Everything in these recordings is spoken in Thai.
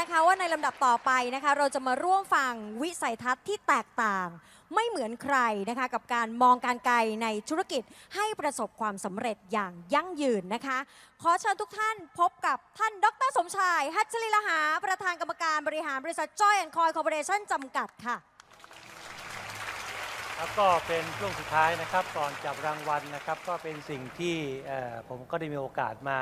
นะคะว่าในลำดับต่อไปนะคะ เราจะมาร่วมฟังวิสัยทัศน์ที่แตกต่าง ไม่เหมือนใครนะคะ กับการมองการไกลในธุรกิจให้ประสบความสำเร็จอย่างยั่งยืนนะคะ ขอเชิญทุกท่านพบกับท่านดรสมชายฮัชลิลหา ประธานกรรมการบริหารบริษัทจอยแอนคอยคอร์ปอเรชั่นจำกัดค่ะแล้วก็เป็นช่วงสุดท้ายนะครับก่อนจับรางวัลนะครับ ก็เป็นสิ่งที่เอ่อผมก็ได้มีโอกาสมา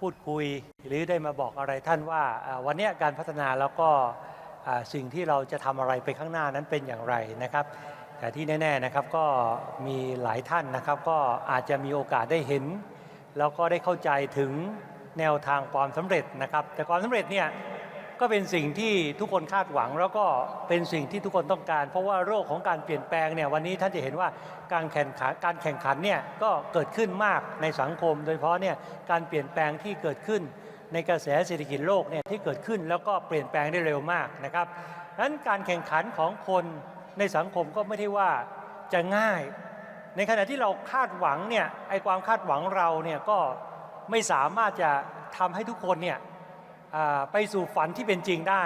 พูดคุย หรือได้มาบอกอะไรท่านว่าวันนี้การพัฒนาแล้วก็สิ่งที่เราจะทำอะไรไปข้างหน้านั้นเป็นอย่างไรนะครับ แต่ที่แน่ๆนะครับก็มีหลายท่านนะครับ ก็อาจจะมีโอกาสได้เห็น แล้วก็ได้เข้าใจถึงแนวทางความสำเร็จนะครับ แต่ความสำเร็จเนี่ย ก็เป็นสิ่งที่ทุกคนคาดหวัง แล้วก็เป็นสิ่งที่ทุกคนต้องการ เพราะว่าโรคของการเปลี่ยนแปลงเนี่ยวันนี้ท่านจะเห็นว่าการแข่งขันการแข่งขันเนี่ยก็เกิดขึ้นมากในสังคม โดยเฉพาะเนี่ยการเปลี่ยนแปลงที่เกิดขึ้น ในกระแสเศรษฐกิจโลกเนี่ยที่เกิดขึ้นแล้วก็เปลี่ยนแปลงได้เร็วมากนะครับดังนั้นการแข่งขันของคนในสังคมก็ไม่ได้ว่าจะง่าย ในขณะที่เราคาดหวังเนี่ยไอความคาดหวังเราเนี่ยก็ไม่สามารถจะทำให้ทุกคนเนี่ย ไปสู่ฝันที่เป็นจริงได้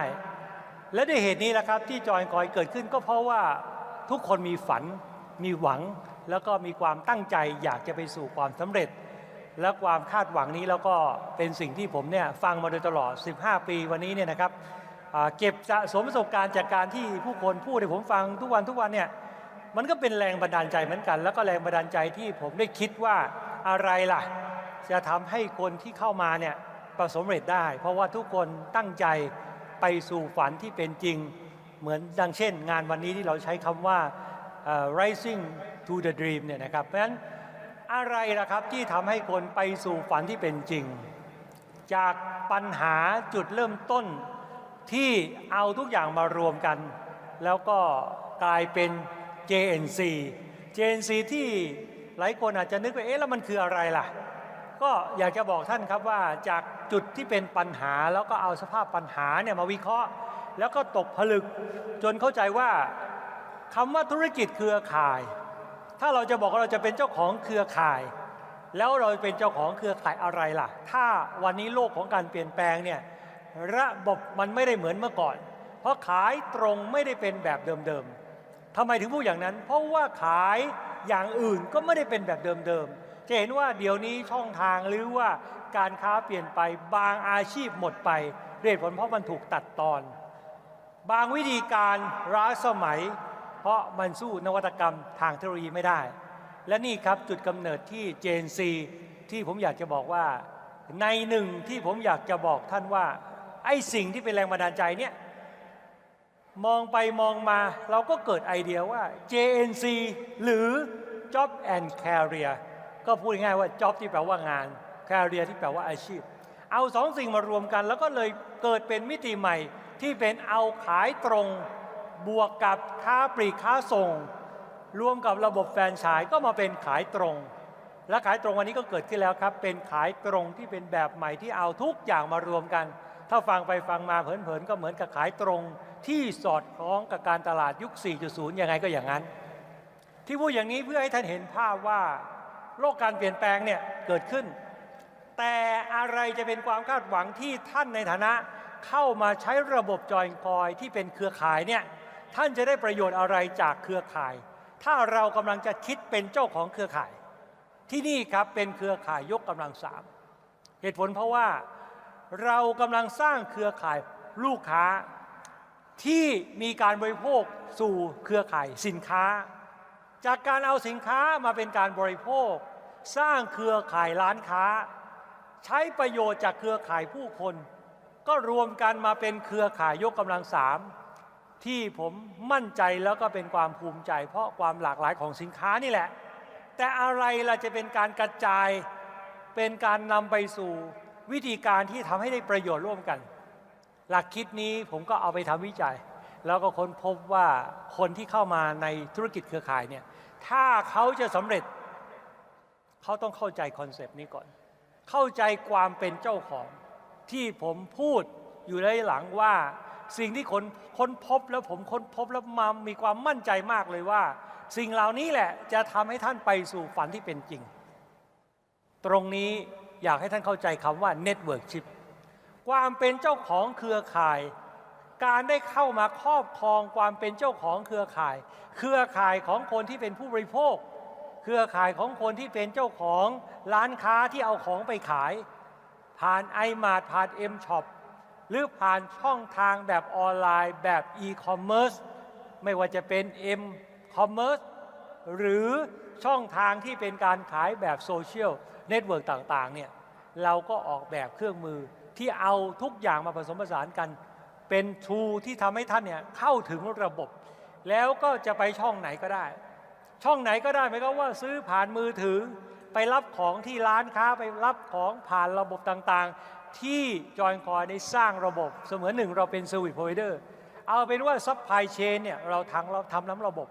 และด้วยเหตุนี้แหละครับที่จอยคอยเกิดขึ้นก็เพราะว่าทุกคนมีฝันมีหวัง แล้วก็มีความตั้งใจอยากจะไปสู่ความสำเร็จ และความคาดหวังนี้แล้วก็เป็นสิ่งที่ผมเนี่ยฟังมาโดยตลอด 15 ปีวันนี้เนี่ยนะครับเก็บสะสมประสบการณ์จากการที่ผู้คนพูดให้ผมฟังทุกวันทุกวันเนี่ยมันก็เป็นแรงบันดาลใจเหมือนกัน แล้วก็แรงบันดาลใจที่ผมได้คิดว่าอะไรล่ะ จะทำให้คนที่เข้ามาเนี่ย ประสบเร็จได้ เพราะว่าทุกคนตั้งใจไปสู่ฝันที่เป็นจริง เหมือนดังเช่น งานวันนี้ที่เราใช้คำว่า rising to the dream เนี่ยนะครับเพราะฉะนั้นอะไรล่ะครับที่ทำให้คนไปสู่ฝันที่เป็นจริง จากปัญหาจุดเริ่มต้นที่เอาทุกอย่างมารวมกัน แล้วก็กลายเป็น JNC JNC ที่หลายคนอาจจะนึกว่าเอ๊ะแล้วมันคืออะไรล่ะ ก็อยากจะบอกท่านครับว่าจากจุดที่เป็นปัญหาแล้วก็เอาสภาพปัญหาเนี่ยมาวิเคราะห์ แล้วก็ตกผลึก จนเข้าใจว่าคำว่าธุรกิจเครือข่าย ถ้าเราจะบอกว่าเราจะเป็นเจ้าของเครือข่าย แล้วเราเป็นเจ้าของเครือข่ายอะไรล่ะ ถ้าวันนี้โลกของการเปลี่ยนแปลงเนี่ยระบบมันไม่ได้เหมือนเมื่อก่อน เพราะขายตรงไม่ได้เป็นแบบเดิมๆทำไมถึงพูดอย่างนั้น เพราะว่าขายอย่างอื่นก็ไม่ได้เป็นแบบเดิมๆ จะเห็นว่าเดี๋ยวนี้ช่องทางหรือว่าการค้าเปลี่ยนไปบางอาชีพหมดไปเหตุผลเพราะมันถูกตัดตอน บางวิธีการล้าสมัย เพราะมันสู้นวัตกรรมทางเทคโนโลยีไม่ได้ และนี่ครับจุดกำเนิดที่ JNC ที่ผมอยากจะบอกว่า ในหนึ่งที่ผมอยากจะบอกท่านว่า ไอ้สิ่งที่เป็นแรงบันดาลใจเนี่ยมองไปมองมาเราก็เกิดไอเดียว่า JNC หรือ Job and Career ก็พูดง่ายว่า Job ที่แปลว่างาน Career ที่แปลว่าอาชีพ เอาสองสิ่งมารวมกัน แล้วก็เลยเกิดเป็นมิติใหม่ ที่เป็นเอาขายตรงบวกกับค้าปลีกค้าส่ง รวมกับระบบแฟรนไชส์ก็มาเป็นขายตรง และขายตรงวันนี้ก็เกิดขึ้นแล้วครับ เป็นขายตรงที่เป็นแบบใหม่ที่เอาทุกอย่างมารวมกัน ถ้าฟังไปฟังมาเผินๆก็เหมือนกับขายตรง ที่สอดคล้องกับการตลาดยุค 4.0 ยังไงก็อย่างนั้น ที่พูดอย่างนี้เพื่อให้ท่านเห็นภาพว่า โลกการเปลี่ยนแปลงเนี่ยเกิดขึ้น แต่อะไรจะเป็นความคาดหวังที่ท่านในฐานะเข้ามาใช้ระบบจอยคอยที่เป็นเครือข่ายเนี่ยท่านจะได้ประโยชน์อะไรจากเครือข่าย ถ้าเรากำลังจะคิดเป็นเจ้าของเครือข่าย ที่นี่ครับเป็นเครือข่ายยกกำลังสามเหตุผลเพราะว่าเรากำลังสร้างเครือข่ายลูกค้าที่มีการบริโภคสู่เครือข่ายสินค้า จากการเอาสินค้ามาเป็นการบริโภค สร้างเครือข่ายร้านค้า ใช้ประโยชน์จากเครือข่ายผู้คน ก็รวมกันมาเป็นเครือข่ายยกกำลังสามที่ผมมั่นใจแล้วก็เป็นความภูมิใจ เพราะความหลากหลายของสินค้านี่แหละ แต่อะไรล่ะจะเป็นการกระจาย เป็นการนำไปสู่วิธีการที่ทำให้ได้ประโยชน์ร่วมกัน หลักคิดนี้ผมก็เอาไปทำวิจัย แล้วก็ค้นพบว่าคนที่เข้ามาในธุรกิจเครือข่ายเนี่ย ถ้าเขาจะสำเร็จ เขาต้องเข้าใจคอนเซปต์นี้ก่อน เข้าใจความเป็นเจ้าของที่ผมพูดอยู่ในหลังว่า สิ่งที่คนค้นพบแล้วผมค้นพบแล้วมามีความมั่นใจมากเลยว่า สิ่งเหล่านี้แหละจะทำให้ท่านไปสู่ฝันที่เป็นจริง ตรงนี้อยากให้ท่านเข้าใจคำว่า Network Ship ความเป็นเจ้าของเครือข่าย การได้เข้ามาครอบครองความเป็นเจ้าของเครือข่าย เครือข่ายของคนที่เป็นผู้บริโภค เครือข่ายของคนที่เป็นเจ้าของร้านค้าที่เอาของไปขาย ผ่าน iMart ผ่าน M Shop หรือผ่านช่องทางแบบออนไลน์แบบ e-commerce ไม่ว่าจะเป็น M Commerce หรือช่องทางที่เป็นการขายแบบโซเชียลเน็ตเวิร์กต่างๆเนี่ยเราก็ออกแบบเครื่องมือที่เอาทุกอย่างมาผสมผสานกัน เป็นทูที่ทำให้ท่านเนี่ยเข้าถึงระบบ แล้วก็จะไปช่องไหนก็ได้ ช่องไหนก็ได้ไหมก็ว่าซื้อผ่านมือถือไปรับของที่ร้านค้าไปรับของผ่านระบบต่างๆ ที่จอยคอยได้สร้างระบบเสมือนหนึ่งเราเป็นเซอร์วิสพเดอร์เอาเป็นว่าซัพพลายเชนเนี่ยเราทางเราทำน้ำระบบ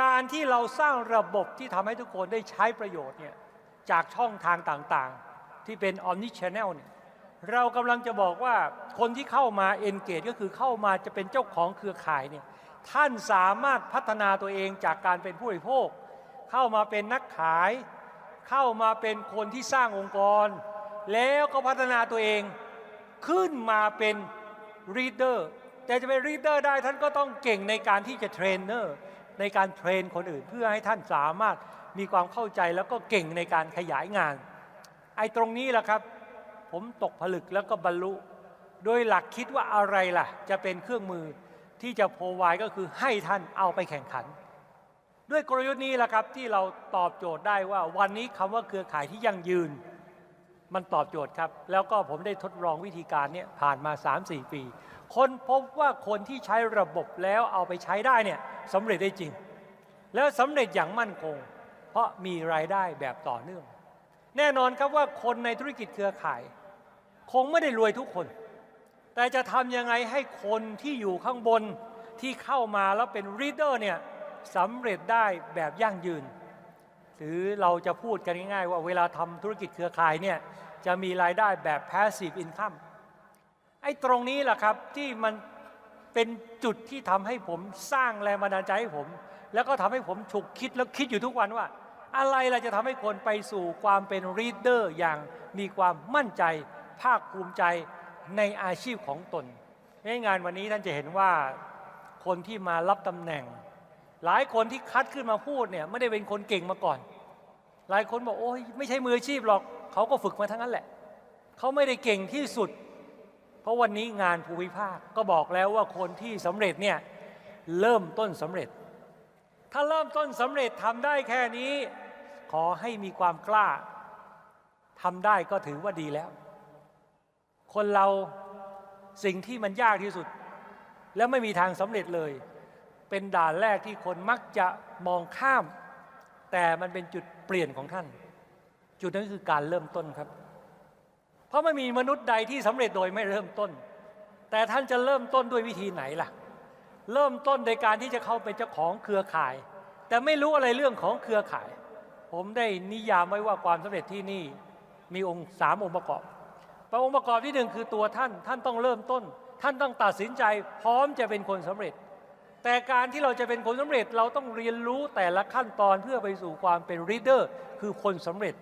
การที่เราสร้างระบบที่ทำให้ทุกคนได้ใช้ประโยชน์เนี่ยจากช่องทางต่างๆ ที่เป็น Omni Channel เนี่ย เรากำลังจะบอกว่าคนที่เข้ามา engage ก็คือเข้ามาจะเป็นเจ้าของเครือข่ายเนี่ยท่านสามารถพัฒนาตัวเองจากการเป็นผู้บริโภค เข้ามาเป็นนักขาย เข้ามาเป็นคนที่สร้างองค์กร แล้วก็พัฒนาตัวเองขึ้นมาเป็น reader แต่จะเป็น reader ได้ท่านก็ต้องเก่งในการที่จะเทรนเนอร์ในการเทรนคนอื่น เพื่อให้ท่านสามารถมีความเข้าใจแล้วก็เก่งในการขยายงาน ไอ้ตรงนี้แหละครับ ผมตกผลึกแล้วก็บรรลุ โดยหลักคิดว่าอะไรล่ะ จะเป็นเครื่องมือที่จะโพวายก็คือให้ท่านเอาไปแข่งขัน ด้วยกลยุทธ์นี้แหละครับที่เราตอบโจทย์ได้ว่าวันนี้คำว่าเครือข่ายที่ยั่งยืน มันตอบโจทย์ครับ แล้วก็ผมได้ทดลองวิธีการเนี้ผ่านมา 3-4 ปี คนพบว่าคนที่ใช้ระบบแล้วเอาไปใช้ได้เนี่ยสำเร็จได้จริง แล้วสำเร็จอย่างมั่นคง เพราะมีรายได้แบบต่อเนื่อง แน่นอนครับว่าคนในธุรกิจเครือข่าย คงไม่ได้รวยทุกคน แต่จะทำยังไงให้คนที่อยู่ข้างบนที่เข้ามาแล้วเป็นรีดเดอร์เนี่ยสำเร็จได้แบบยั่งยืน หรือเราจะพูดกันง่ายๆ ว่าเวลาทำธุรกิจเครือข่ายเนี่ยจะมีรายได้แบบ passive income ไอ้ตรงนี้แหละครับที่มันเป็นจุดที่ทำให้ผมสร้างแรงบันดาลใจให้ผม แล้วก็ทำให้ผมฉุกคิดแล้วคิดอยู่ทุกวันว่า อะไรล่ะจะทำให้คนไปสู่ความเป็นรีดเดอร์อย่างมีความมั่นใจ ภาคภูมิใจในอาชีพของตน ในงานวันนี้ท่านจะเห็นว่าคนที่มารับตำแหน่ง หลายคนที่คัดขึ้นมาพูดเนี่ยไม่ได้เป็นคนเก่งมาก่อน หลายคนบอกโอ้ยไม่ใช่มืออาชีพหรอกเขาก็ฝึกมาทั้งนั้นแหละ เขาไม่ได้เก่งที่สุด เพราะวันนี้งานภูมิภาคก็บอกแล้วว่าคนที่สำเร็จเนี่ยเริ่มต้นสำเร็จ ถ้าเริ่มต้นสำเร็จทำได้แค่นี้ ขอให้มีความกล้าทำได้ก็ถือว่าดีแล้ว คนเราสิ่งที่มันยากที่สุด แล้วไม่มีทางสำเร็จเลย เป็นด่านแรกที่คนมักจะมองข้าม แต่มันเป็นจุดเปลี่ยนของท่าน จุดนั้นคือการเริ่มต้นครับ เพราะไม่มีมนุษย์ใดที่สำเร็จโดยไม่เริ่มต้น แต่ท่านจะเริ่มต้นด้วยวิธีไหนล่ะ เริ่มต้นในการที่จะเข้าเป็นเจ้าของเครือข่าย แต่ไม่รู้อะไรเรื่องของเครือข่าย ผมได้นิยามไว้ว่าความสำเร็จที่นี่มีองค์สามองค์ประกอบ องค์ประกอบที่หนึ่งคือตัวท่าน ท่านต้องเริ่มต้น ท่านต้องตัดสินใจ พร้อมจะเป็นคนสำเร็จ แต่การที่เราจะเป็นคนสำเร็จเราต้องเรียนรู้แต่ละขั้นตอนเพื่อไปสู่ความเป็นรีดเดอร์คือคนสำเร็จ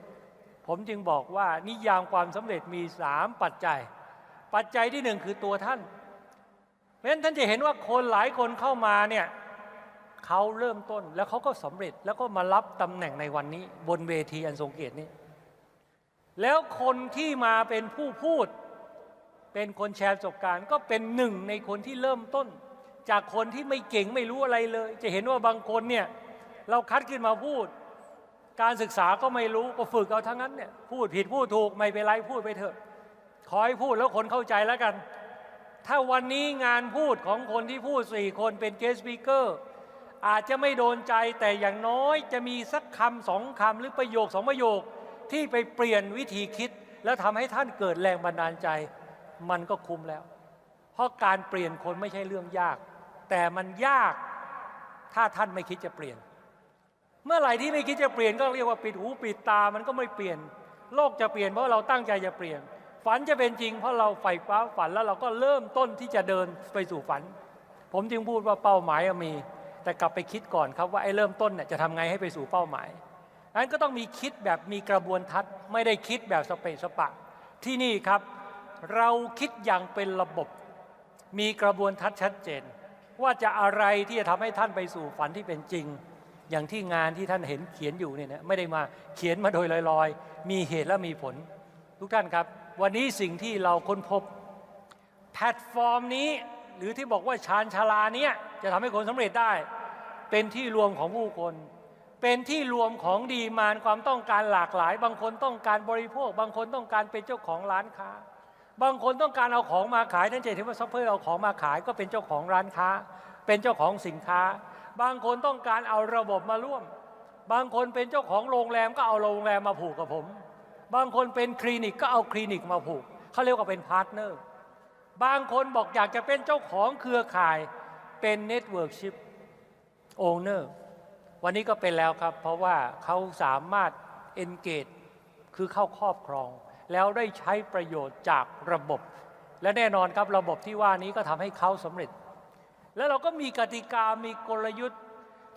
ผมจึงบอกว่านิยามความสำเร็จมีสามปัจจัย ปัจจัยที่หนึ่งคือตัวท่าน เพราะฉะนั้นท่านจะเห็นว่าคนหลายคนเข้ามาเนี่ยเขาเริ่มต้นแล้วเขาก็สำเร็จแล้วก็มารับตำแหน่งในวันนี้ บนเวทีอันทรงเกียรตินี้ แล้วคนที่มาเป็นผู้พูด เป็นคนแชร์ประสบการณ์ ก็เป็นหนึ่งในคนที่เริ่มต้น จากคนที่ไม่เก่งไม่รู้อะไรเลย จะเห็นว่าบางคนเนี่ยเราคัดขึ้นมาพูด การศึกษาก็ไม่รู้ก็ฝึกเอาทั้งนั้นเนี่ยพูดผิดพูดถูกไม่เป็นไรพูดไปเถอะขอให้พูดแล้วคนเข้าใจแล้วกัน ถ้าวันนี้งานพูดของคนที่พูดสี่คนเป็นเกสต์สปีกเกอร์อาจจะไม่โดนใจแต่อย่างน้อยจะมีสักคำสองคำหรือประโยคสองประโยค ที่ไปเปลี่ยนวิธีคิด แล้วทำให้ท่านเกิดแรงบันดาลใจ มันก็คุ้มแล้ว เพราะการเปลี่ยนคนไม่ใช่เรื่องยาก แต่มันยากถ้าท่านไม่คิดจะเปลี่ยน เมื่อไหร่ที่ไม่คิดจะเปลี่ยนก็เรียกว่าปิดหูปิดตามันก็ไม่เปลี่ยน โลกจะเปลี่ยนเพราะเราตั้งใจจะเปลี่ยน ฝันจะเป็นจริง เพราะเราใฝ่ฟ้าฝันแล้วเราก็เริ่มต้นที่จะเดินไปสู่ฝัน ผมจึงพูดว่าเป้าหมายมี แต่กลับไปคิดก่อนครับว่าไอ้เริ่มต้นเนี่ยจะทำไงให้ไปสู่เป้าหมาย นั้นก็ต้องมีคิดแบบมีกระบวนทัศน์ ไม่ได้คิดแบบสเปสปะ ที่นี่ครับ เราคิดอย่างเป็นระบบ มีกระบวนทัศน์ชัดเจน ว่าจะอะไรที่จะทำให้ท่านไปสู่ฝันที่เป็นจริง อย่างที่งานที่ท่านเห็นเขียนอยู่เนี่ยนะไม่ได้มาเขียนมาโดยลอยๆ มีเหตุและมีผล ทุกท่านครับ วันนี้สิ่งที่เราค้นพบ แพลตฟอร์มนี้ หรือที่บอกว่าชานชาลาเนี้ยจะทำให้คนสำเร็จได้ เป็นที่รวมของผู้คน เป็นที่รวมของดีมานความต้องการหลากหลาย บางคนต้องการบริโภค บางคนต้องการเป็นเจ้าของร้านค้า บางคนต้องการเอาของมาขายนั่นจะเห็นว่าซัพพลายเอาของมาขายก็เป็นเจ้าของร้านค้า เป็นเจ้าของสินค้า บางคนต้องการเอาระบบมาร่วม บางคนเป็นเจ้าของโรงแรมก็เอาโรงแรมมาผูกกับผม บางคนเป็นคลินิกก็เอาคลินิกมาผูกเขาเรียกว่าเป็นพาร์ทเนอร์บางคนบอกอยากจะเป็นเจ้าของเครือข่ายเป็นเน็ตเวิร์กชิพโอเนอร์ วันนี้ก็เป็นแล้วครับ เพราะว่าเขาสามารถ engage คือเข้าครอบครอง แล้วได้ใช้ประโยชน์จากระบบ และแน่นอนครับระบบที่ว่านี้ก็ทำให้เขาสำเร็จ แล้วเราก็มีกติกามีกลยุทธ์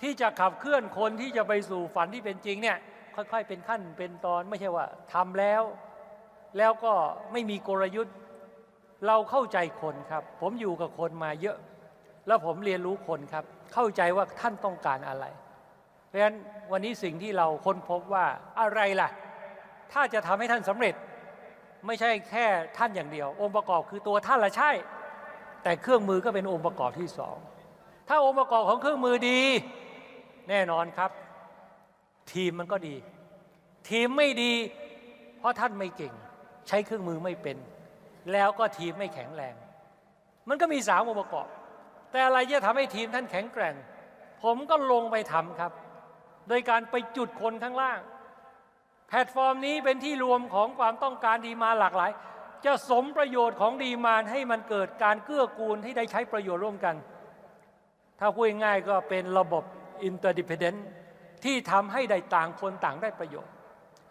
ที่จะขับเคลื่อนคนที่จะไปสู่ฝันที่เป็นจริงเนี่ยค่อยๆ เป็นขั้นเป็นตอนไม่ใช่ว่าทำแล้ว แล้วก็ไม่มีกลยุทธ์ เราเข้าใจคนครับ ผมอยู่กับคนมาเยอะ แล้วผมเรียนรู้คนครับ เข้าใจว่าท่านต้องการอะไร เพราะฉะนั้นวันนี้สิ่งที่เราค้นพบว่าอะไรล่ะ ถ้าจะทำให้ท่านสำเร็จ ไม่ใช่แค่ท่านอย่างเดียว องค์ประกอบคือตัวท่านละใช่ แต่เครื่องมือก็เป็นองค์ประกอบที่สองถ้าองค์ประกอบของเครื่องมือดี แน่นอนครับ ทีมมันก็ดี ทีมไม่ดี เพราะท่านไม่เก่ง ใช้เครื่องมือไม่เป็น แล้วก็ทีมไม่แข็งแรง มันก็มีสามองค์ประกอบ แต่อะไรที่จะทำให้ทีมท่านแข็งแกร่ง ผมก็ลงไปทำครับ โดยการไปจุดคนข้างล่าง แพลตฟอร์มนี้เป็นที่รวมของความต้องการดีมาหลากหลาย จะสมประโยชน์ของดีมานให้มันเกิดการเกื้อกูลที่ได้ใช้ประโยชน์ร่วมกัน ถ้าพูดง่ายๆก็เป็นระบบ interdependent ที่ทำให้ได้ต่างคนต่างได้ประโยชน์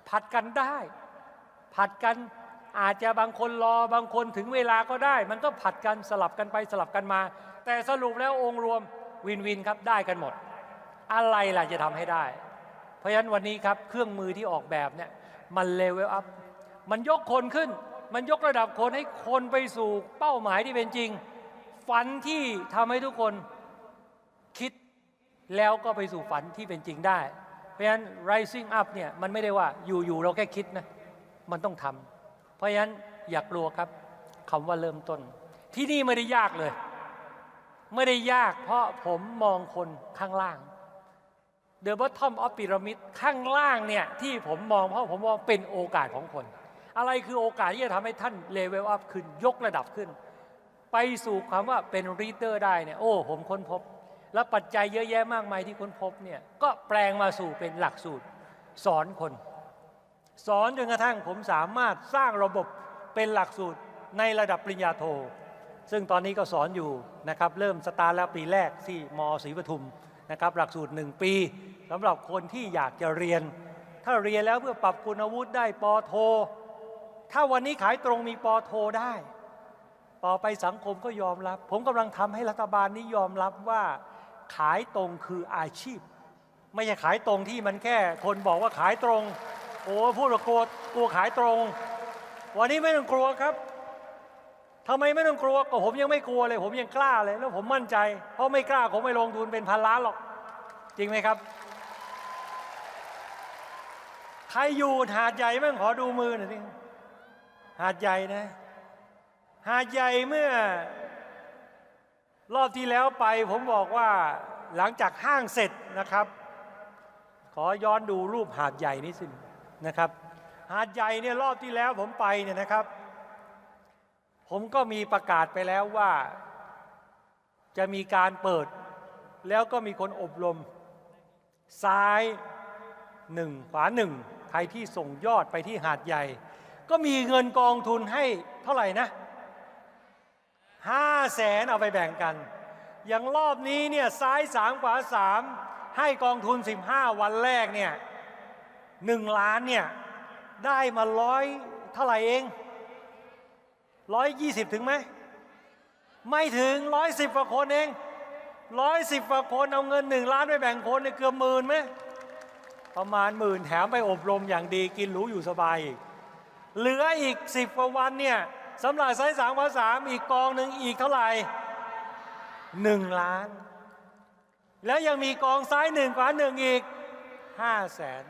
ผัดกันได้ ผัดกันอาจจะบางคนรอบางคนถึงเวลาก็ได้ มันก็ผัดกันสลับกันไปสลับกันมา แต่สรุปแล้วองค์รวมวินวินครับได้กันหมด อะไรล่ะจะทำให้ได้ เพราะฉะนั้นวันนี้ครับเครื่องมือที่ออกแบบเนี่ยมันเลเวลอัพมันยกคนขึ้น มันยกระดับคนให้คนไปสู่เป้าหมายที่เป็นจริง ฝันที่ทำให้ทุกคนคิดแล้วก็ไปสู่ฝันที่เป็นจริงได้ เพราะฉะนั้น rising up เนี่ยมันไม่ได้ว่าอยู่ๆเราแค่คิดนะมันต้องทำเพราะฉะนั้นอย่ากลัวครับคำว่าเริ่มต้น ที่นี่ไม่ได้ยากเลย ไม่ได้ยากเพราะผมมองคนข้างล่าง The bottom of pyramid ข้างล่างเนี่ยที่ผมมองเพราะผมมองเป็นโอกาสของคน อะไรคือโอกาสที่จะทำให้ท่านเลเวลอัพขึ้นยกระดับขึ้น ไปสู่ความว่าเป็นรีเดอร์ได้เนี่ยโอ้ผมค้นพบ แล้วปัจจัยเยอะแยะมากมายที่ค้นพบเนี่ยก็แปลงมาสู่เป็นหลักสูตรสอนคน สอนจนกระทั่งผมสามารถสร้างระบบเป็นหลักสูตรในระดับปริญญาโท ซึ่งตอนนี้ก็สอนอยู่นะครับเริ่มสตาร์ทแล้วปีแรกที่มศรีปทุม นะครับหลักสูตร 1 ปีสำหรับคนที่อยากจะเรียน ถ้าเรียนแล้วเพื่อปรับคุณวุฒิได้ปอโท ถ้าวันนี้ขายตรงมีปอโทได้ ต่อไปสังคมก็ยอมรับ ผมกำลังทำให้รัฐบาลนี้ยอมรับว่าขายตรงคืออาชีพ ไม่ใช่ขายตรงที่มันแค่คนบอกว่าขายตรง โอ้พูดว่ากลัวกลัวขายตรง วันนี้ไม่ต้องกลัวครับ ทำไมไม่ต้องกลัวก็ผมยังไม่กลัวเลย ผมยังกล้าเลยแล้วผมมั่นใจ เพราะไม่กล้าผมไม่ลงทุนเป็นพันล้านหรอก จริงไหมครับ ใครอยู่หาดใหญ่บ้างขอดูมือหน่อยสิหาดใหญ่นะ หาดใหญ่เมื่อ รอบที่แล้วไปผมบอกว่าหลังจากห้างเสร็จนะครับ ขอย้อนดูรูปหาดใหญ่นี้สินะครับ หาดใหญ่เนี่ยรอบที่แล้วผมไปเนี่ยนะครับ ผมก็มีประกาศไปแล้วว่า จะมีการเปิด แล้วก็มีคนอบรม ซ้ายหนึ่งขวาหนึ่งใครที่ส่งยอดไปที่หาดใหญ่ ก็มีเงินกองทุนให้เท่าไหร่นะห้าแสนเอาไปแบ่งกัน อย่างรอบนี้เนี่ยซ้ายสามขวาสามให้กองทุน 15 วันแรกเนี่ยหนึ่งล้านเนี่ยได้มาร้อยเท่าไหร่เอง ร้อยยี่สิบถึงไหม ไม่ถึงร้อยสิบกว่าคนเองร้อยสิบกว่าคนเอาเงินหนึ่งล้านไปแบ่งคนเนี่ยเกือบหมื่นไหมประมาณหมื่นแถมไปอบรมอย่างดีกินหรูอยู่สบายอีกเหลืออีกสิบกว่าวันเนี่ยสำหรับไซส์สามกว่าสามอีกกองหนึ่งอีกเท่าไหร่หนึ่งล้าน แล้วยังมีกองซ้ายหนึ่งกว่าหนึ่งอีกห้าแสน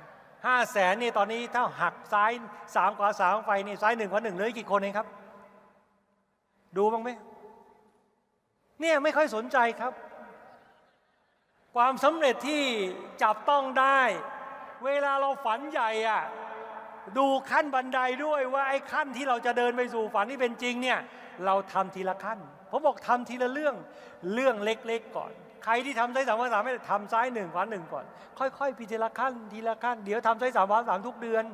ห้าแสนนี่ตอนนี้ถ้าหักซ้ายสามกว่าสามไปนี่ซ้ายหนึ่งกว่าหนึ่งเหลือกี่คนเองครับ ดูบ้างไหมเนี่ยไม่ค่อยสนใจครับ ความสำเร็จที่จับต้องได้ เวลาเราฝันใหญ่อะดูขั้นบันไดด้วยว่าไอ้ขั้นที่เราจะเดินไปสู่ฝันที่เป็นจริงเนี่ยเราทำทีละขั้นผมบอกทำทีละเรื่องเรื่องเล็กๆก่อน ใครที่ทำไซส์สามวันสามไม่ได้ทำซ้ายหนึ่งขวาหนึ่งก่อน ค่อยๆพีทีละขั้นทีละขั้น เดี๋ยวทำไซส์สามวันสามทุกเดือน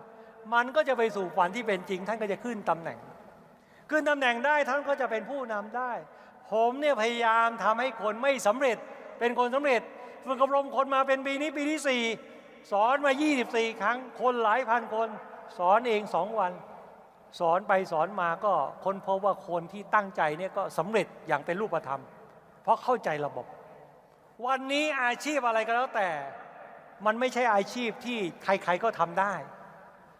มันก็จะไปสู่ฝันที่เป็นจริง ท่านก็จะขึ้นตำแหน่ง ขึ้นตำแหน่งได้ท่านก็จะเป็นผู้นำได้ ผมเนี่ยพยายามทำให้คนไม่สำเร็จเป็นคนสำเร็จฝึกอบรมคนมาเป็นปีนี้ปีที่ 4 สอนมา 24 ครั้ง คนหลายพันคน สอนเองสองวัน สอนไปสอนมาก็ค้นพบว่าคนที่ตั้งใจเนี่ยก็สำเร็จอย่างเป็นรูปธรรม เพราะเข้าใจระบบ วันนี้อาชีพอะไรก็แล้วแต่ มันไม่ใช่อาชีพที่ใครๆก็ทำได้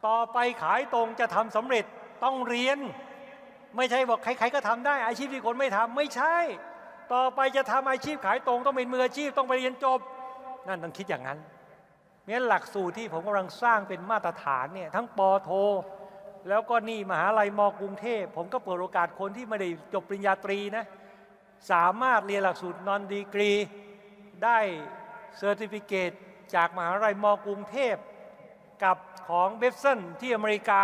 ต่อไปขายตรงจะทำสำเร็จต้องเรียน ไม่ใช่บอกใครๆก็ทำได้ อาชีพที่คนไม่ทำไม่ใช่ ต่อไปจะทำอาชีพขายตรงต้องเป็นมืออาชีพต้องไปเรียนจบ นั่นต้องคิดอย่างนั้นงั้นหลักสูตรที่ผมกำลังสร้างเป็นมาตรฐานเนี่ยทั้งปอโท แล้วก็นี่มหาลัยมกรุงเทพ ผมก็เปิดโอกาสคนที่ไม่ได้จบปริญญาตรีนะสามารถเรียนหลักสูตรนอนดีกรี ได้เซอร์ติฟิเคตจากมหาลัยมกรุงเทพ กับของเบฟเซนที่อเมริกา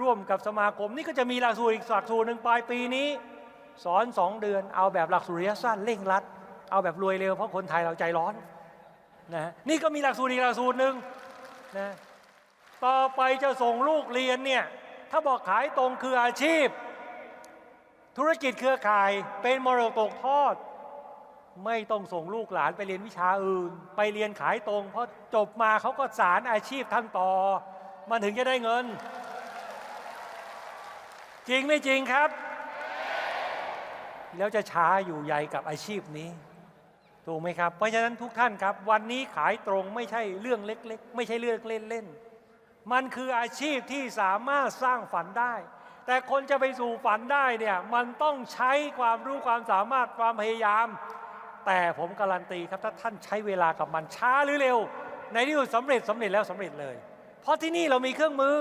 ร่วมกับสมาคม นี่ก็จะมีหลักสูตรอีกหลักสูตรหนึ่งปลายปีนี้ สอนสองเดือน เอาแบบหลักสูตรระยะสั้นเร่งรัด เอาแบบรวยเร็วเพราะคนไทยเราใจร้อนนะฮะนี่ก็มีหลักสูตรอีกหลักสูตรหนึ่งนะต่อไปจะส่งลูกเรียนเนี่ยถ้าบอกขายตรงคืออาชีพ ธุรกิจเครือข่ายเป็นมรดกตกทอด ไม่ต้องส่งลูกหลานไปเรียนวิชาอื่น ไปเรียนขายตรงเพราะจบมาเขาก็สารอาชีพท่านต่อ มันถึงจะได้เงิน จริงไม่จริงครับ แล้วจะช้าอยู่ใหญ่กับอาชีพนี้ ถูกไหมครับ เพราะฉะนั้นทุกท่านครับ วันนี้ขายตรงไม่ใช่เรื่องเล็ก ๆ ไม่ใช่เรื่องเล่นๆมันคืออาชีพที่สามารถสร้างฝันได้ แต่คนจะไปสู่ฝันได้เนี่ยมันต้องใช้ความรู้ความสามารถความพยายาม แต่ผมการันตีครับถ้าท่านใช้เวลากับมันช้าหรือเร็ว ในที่สุดสำเร็จสำเร็จแล้วสำเร็จเลย เพราะที่นี่เรามีเครื่องมือ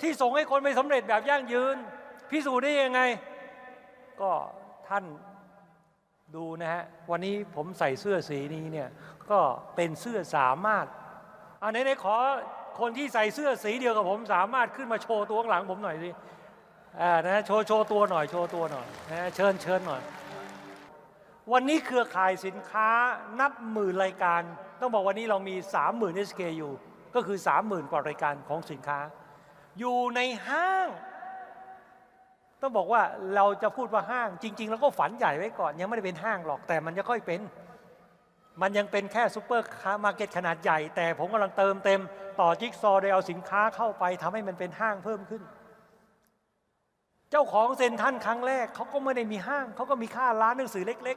ที่ส่งให้คนไปสำเร็จแบบยั่งยืน พิสูจน์ได้ยังไง ก็ท่านดูนะฮะ วันนี้ผมใส่เสื้อสีนี้เนี่ย ก็เป็นเสื้อสามารถอันไหนๆขอคนที่ใส่เสื้อสีเดียวกับผมสามารถขึ้นมาโชว์ตัวข้างหลังผมหน่อยสิอ่านะโชว์โชว์ตัวหน่อยโชว์ตัวหน่อยนะเชิญเชิญหน่อย วันนี้เครือข่ายสินค้านับหมื่นรายการ ต้องบอกวันนี้เรามี 30,000 SKU ก็คือ 30,000 กว่ารายการของสินค้า อยู่ในห้าง ต้องบอกว่าเราจะพูดว่าห้าง จริง ๆ แล้วก็ฝันใหญ่ไว้ก่อน ยังไม่ได้เป็นห้างหรอกแต่มันจะค่อยเป็น มันยังเป็นแค่ซูเปอร์มาร์เก็ตขนาดใหญ่ แต่ผมกำลังเติมเต็ม ต่อจิ๊กซอว์โดยเอาสินค้าเข้าไปทำให้มันเป็นห้างเพิ่มขึ้น เจ้าของเซ็นทรันครั้งแรกเขาก็ไม่ได้มีห้างเขาก็มีค่าร้านหนังสือเล็ก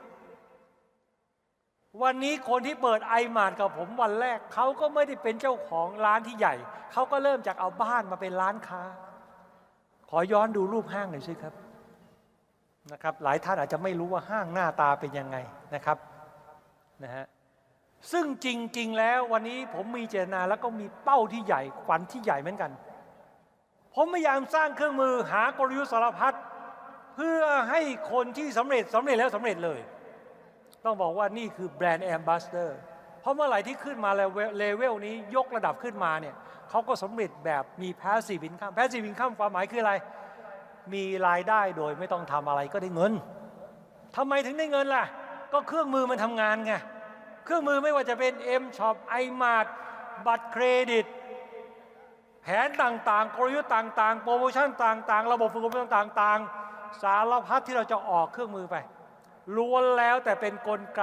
ๆวันนี้คนที่เปิดไอมาดกับผมวันแรกเขาก็ไม่ได้เป็นเจ้าของร้านที่ใหญ่ เขาก็เริ่มจากเอาบ้านมาเป็นร้านค้า ขอย้อนดูรูปห้างหน่อยสิครับนะครับ หลายท่านอาจจะไม่รู้ว่าห้างหน้าตาเป็นยังไงนะครับนะฮะซึ่งจริง ๆ แล้ววันนี้ผมมีเจตนาแล้วก็มีเป้าที่ใหญ่ฝันที่ใหญ่เหมือนกัน ผมพยายามสร้างเครื่องมือหากลยุทธ์สารพัดเพื่อให้คนที่สำเร็จสำเร็จแล้วสำเร็จเลย ต้องบอกว่านี่คือแบรนด์แอมบาสเดอร์เพราะเมื่อไหร่ที่ขึ้นมาแล้วเลเวลนี้ยกระดับขึ้นมาเนี่ย เขาก็สำเร็จแบบมีแพสซีฟอินคัมแพสซีฟอินคัมความหมายคืออะไร มีรายได้โดยไม่ต้องทำอะไรก็ได้เงินทำไมถึงได้เงินล่ะ ก็เครื่องมือมันทำงานไง เครื่องมือไม่ว่าจะเป็น M Shop iMart บัตรเครดิต แผนต่างๆ กลยุทธ์ต่างๆ โปรโมชั่นต่างๆ ระบบฝึกอบรมต่างๆ สารพัดที่เราจะออกเครื่องมือไปล้วนแล้วแต่เป็นนกลไก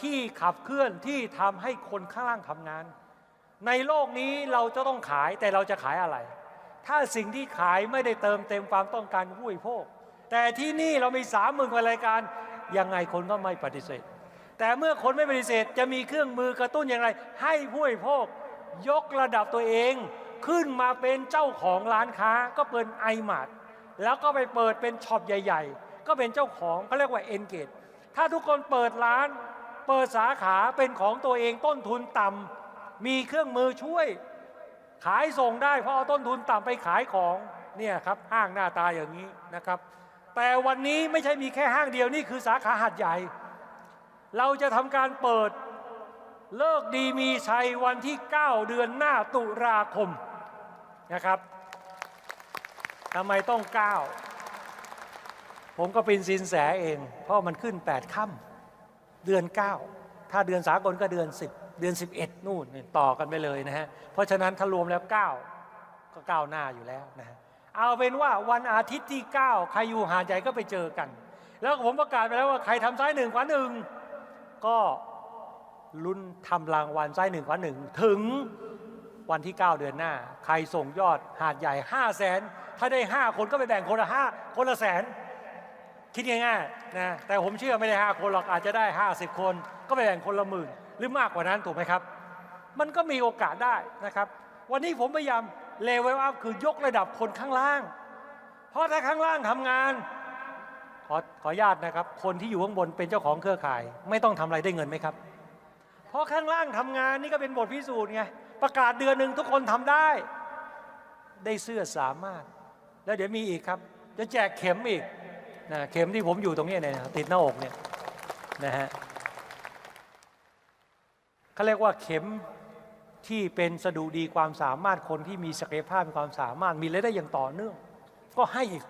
ที่ขับเคลื่อนที่ทำให้คนข้างล่างทำงาน ในโลกนี้เราจะต้องขายแต่เราจะขายอะไร ถ้าสิ่งที่ขายไม่ได้เติมเต็มความต้องการของผู้บริโภค แต่ที่นี่เรามีสามหมื่นกว่ารายการยังไงคนก็ไม่ปฏิเสธ แต่เมื่อคนไม่ปฏิเสธจะมีเครื่องมือกระตุ้นอย่างไร ให้ผู้บริโภค ยกระดับตัวเองขึ้นมาเป็นเจ้าของร้านค้าก็เป็นไอมาดแล้วก็ไปเปิดเป็นช็อปใหญ่ ๆ ก็เป็นเจ้าของเขาเรียกว่า Engage ถ้าทุกคนเปิดร้าน เปิดสาขาเป็นของตัวเองต้นทุนต่ำ มีเครื่องมือช่วย ขายส่งได้เพราะเอาต้นทุนต่ำไปขายของเนี่ยครับห้างหน้าตาอย่างนี้นะครับ แต่วันนี้ไม่ใช่มีแค่ห้างเดียวนี่คือสาขาหัดใหญ่ เราจะทำการเปิดเลิกดีมีชัยวันที่ 9 เดือนหน้าตุลาคมนะครับทำไมต้อง 9 ผมก็เป็นสินแสเอง เพราะมันขึ้น 8 ค่ำเดือน 9 ถ้าเดือนสากลก็เดือน 10 เดือน 11 นู่นนี่ต่อกันไปเลยนะฮะ เพราะฉะนั้นถ้ารวมแล้ว 9 ก็ก้าวหน้าอยู่แล้วนะฮะเอาเป็นว่าวันอาทิตย์ที่ 9 ใครอยู่หาดใหญ่ก็ไปเจอกัน แล้วผมประกาศไปแล้วว่าใครทำซ้ายหนึ่งขวาหนึ่งก็ลุ้นทำรางวัลซ้ายหนึ่งขวาหนึ่งถึงวันที่ 9 เดือนหน้า ใครส่งยอดหาดใหญ่ 5 0 0แสนถ้าได้ 5 คนก็ไปแบ่งคนละห้าคนละแสนคิดง่ายๆนะแต่ผมเชื่อไม่ได้ 5 คนหรอกอาจจะได้ 50 คน ก็ไปแบ่งคนละหมื่น หรือมากกว่านั้นถูกไหมครับ มันก็มีโอกาสได้นะครับ วันนี้ผมพยายามเลเวลอัพคือยกระดับคนข้างล่าง เพราะถ้าข้างล่างทำงาน ขอขออนุญาตนะครับ คนที่อยู่ข้างบนเป็นเจ้าของเครือข่าย ไม่ต้องทำอะไรได้เงินไหมครับ เพราะข้างล่างทำงานนี่ก็เป็นบทพิสูจน์ไงประกาศเดือนหนึ่งทุกคนทำได้ ได้เสื้อสามารถ แล้วเดี๋ยวมีอีกครับจะแจกเข็มอีกนะเข็มที่ผมอยู่ตรงนี้เนี่ยติดหน้าอกเนี่ยนะฮะ เขาเรียกว่าเข็มที่เป็นสดุดีความสามารถคนที่มีศักยภาพมีความสามารถมีรายได้อย่างต่อเนื่อง ก็ให้อีก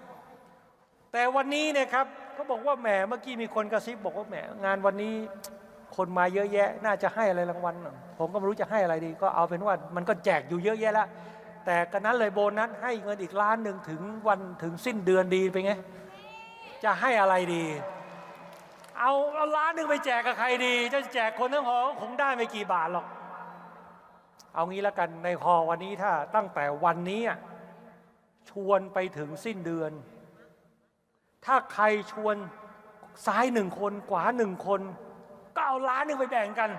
แต่วันนี้เนี่ยครับเขาบอกว่าแหมเมื่อกี้มีคนกระซิบบอกว่าแหมงานวันนี้คนมาเยอะแยะ น่าจะให้อะไรรางวัลผมก็ไม่รู้จะให้อะไรดี ก็เอาเป็นว่ามันก็แจกอยู่เยอะแยะแล้วแต่กันนั้นเลยโบนัสให้เงินอีกล้านหนึ่งถึงวันถึงสิ้นเดือนดีไปไงจะให้อะไรดี เอาเอาล้านหนึ่งไปแจกกับใครดี จะแจกคนทั้งหอคงได้ไม่กี่บาทหรอก เอางี้แล้วกันในคอวันนี้ถ้าตั้งแต่วันนี้ชวนไปถึงสิ้นเดือน ถ้าใครชวนซ้ายหนึ่งคนขวาหนึ่งคน ก็เอาล้านหนึ่งไปแบ่งกัน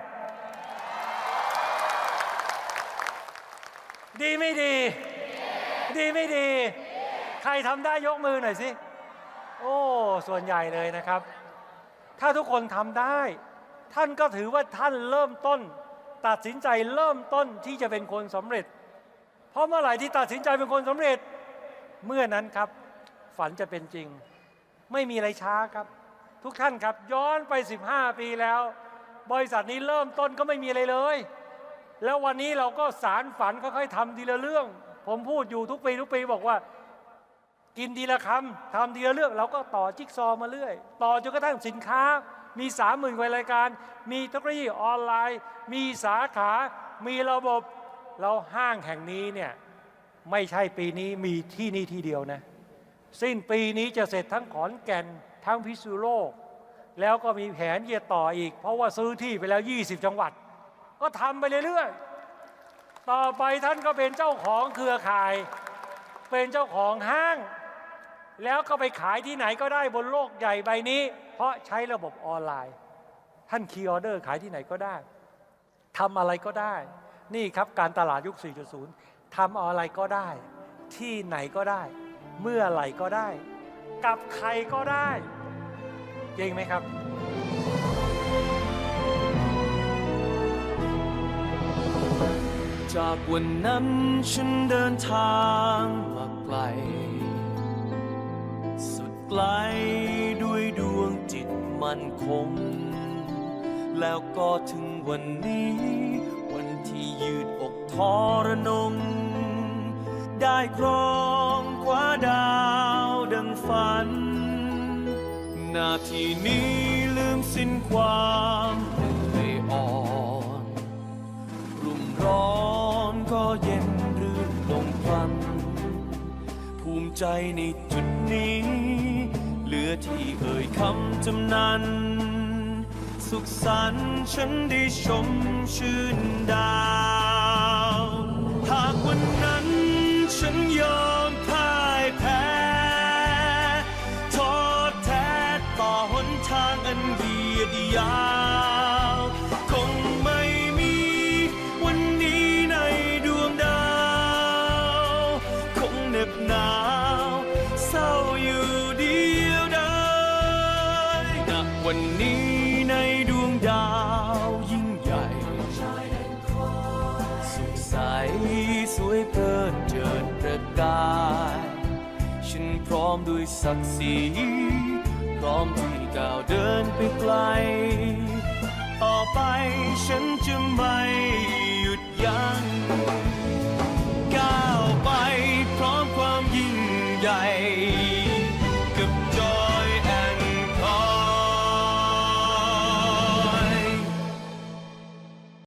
ดีไม่ดี ดีไม่ดี ใครทำได้ยกมือหน่อยสิ โอ้ ส่วนใหญ่เลยนะครับ ถ้าทุกคนทำได้ ท่านก็ถือว่าท่านเริ่มต้น ตัดสินใจเริ่มต้นที่จะเป็นคนสำเร็จ เพราะเมื่อไหร่ที่ตัดสินใจเป็นคนสำเร็จ เมื่อนั้นครับ ฝันจะเป็นจริง ไม่มีอะไรช้าครับ ทุกท่านครับย้อนไป 15 ปีแล้ว บริษัทนี้เริ่มต้นก็ไม่มีอะไรเลย แล้ววันนี้เราก็สารฝันค่อยๆทำทีละเรื่อง ผมพูดอยู่ทุกปีทุกปีบอกว่า กินทีละคำทำทีละเรื่องเราก็ต่อจิ๊กซอว์มาเรื่อย ต่อจนกระทั่งสินค้า มีสามหมื่นกว่ารายการ มีเทคโนโลยีออนไลน์ มีสาขา มีระบบเราห้างแห่งนี้เนี่ยไม่ใช่ปีนี้มีที่นี่ที่เดียวนะ สิ้นปีนี้จะเสร็จทั้งขอนแก่นทั้งพิษณุโลก แล้วก็มีแผนที่จะต่ออีก เพราะว่าซื้อที่ไปแล้ว 20 จังหวัด ก็ทำไปเรื่อยๆต่อไปท่านก็เป็นเจ้าของเครือข่าย เป็นเจ้าของห้าง แล้วก็ไปขายที่ไหนก็ได้บนโลกใหญ่ใบนี้ เพราะใช้ระบบออนไลน์ ท่านคีย์ออเดอร์ขายที่ไหนก็ได้ทำอะไรก็ได้ นี่ครับการตลาดยุค 4.0 ทำอะไรก็ได้ ที่ไหนก็ได้ เมื่อไหร่ก็ได้ กับใครก็ได้จริงไหมครับจากวันนั้นฉันเดินทางมาไกล ไกลด้วยดวงจิตมันคง แล้วก็ถึงวันนี้ วันที่ยืดอกทรนง ได้ครองคว้าดาวดังฝัน นาทีนี้ลืมสิ้นความเหนื่อยอ่อนรุ่มร้อนก็เย็นรื่นลงพลันภูมิใจในจุดนี้ อที่เอ่ยคำจำนันสุขสันต์ฉันได้ชมชื่นดาว หากวันนั้นฉันยอมพ่ายแพ้ทอดแท้ต่อหนทางอันเดียดยา อมด้วยศักดิ์ศรีพร้อมที่ก้าวเดินไปไกล ต่อไปฉันจะไม่หยุดยัง้ง